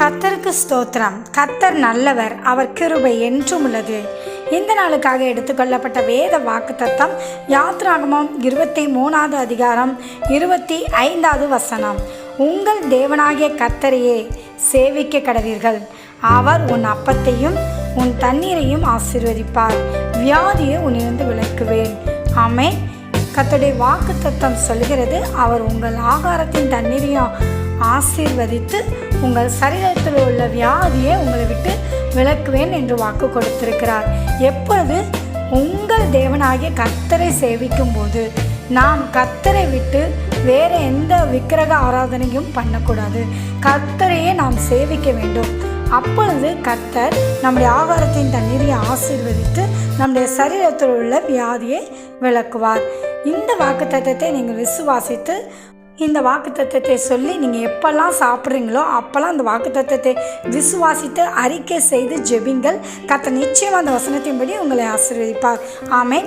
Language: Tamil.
கத்தருக்கு ஸ்தோத்திரம். கத்தர் நல்லவர் அவர் கிருபை என்றும் உள்ளது. இந்த நாளுக்காக எடுத்துக்கொள்ளப்பட்ட வேத வாக்குத்தத்தம் யாத்ராகமம் இருபத்தி மூணாவது அதிகாரம் இருபத்தி ஐந்தாவது வசனம். உங்கள் தேவனாகிய கத்தரையே சேவிக்க கடவீர்கள். அவர் உன் அப்பத்தையும் உன் தண்ணீரையும் ஆசீர்வதிப்பார். வியாதியை உன்னிருந்து விளக்குவேன். ஆமென். வாக்கு வாக்குத்தத்தம் சொல்கிறது அவர் உங்கள் ஆகாரத்தின் தண்ணீரையும் ஆசீர்வதித்து உங்கள் சரீரத்தில் உள்ள வியாதியை உங்களை விட்டு விளக்குவேன் என்று வாக்கு கொடுத்திருக்கிறார். எப்பொழுது உங்கள் தேவனாகிய கர்த்தரை சேவிக்கும் போது நாம் கர்த்தரை விட்டு வேறு எந்த விக்கிரக ஆராதனையும் பண்ணக்கூடாது. கர்த்தரையே நாம் சேவிக்க வேண்டும். அப்பொழுது கர்த்தர் நம்முடைய ஆகாரத்தின் தண்ணீரை ஆசீர்வதித்து நம்முடைய சரீரத்தில் உள்ள வியாதியை விளக்குவார். இந்த வாக்குத்தத்தத்தை நீங்கள் விசுவாசித்து இந்த வாக்குத்தத்தத்தை சொல்லி நீங்கள் எப்போல்லாம் சாப்பிட்றீங்களோ அப்போல்லாம் அந்த வாக்குத்தத்தத்தை விசுவாசித்து அறிக்கை செய்து ஜெபிங்கள். கத்த நிச்சயம் அந்த வசனத்தின்படி உங்களை ஆசீர்வதிப்பார். ஆமே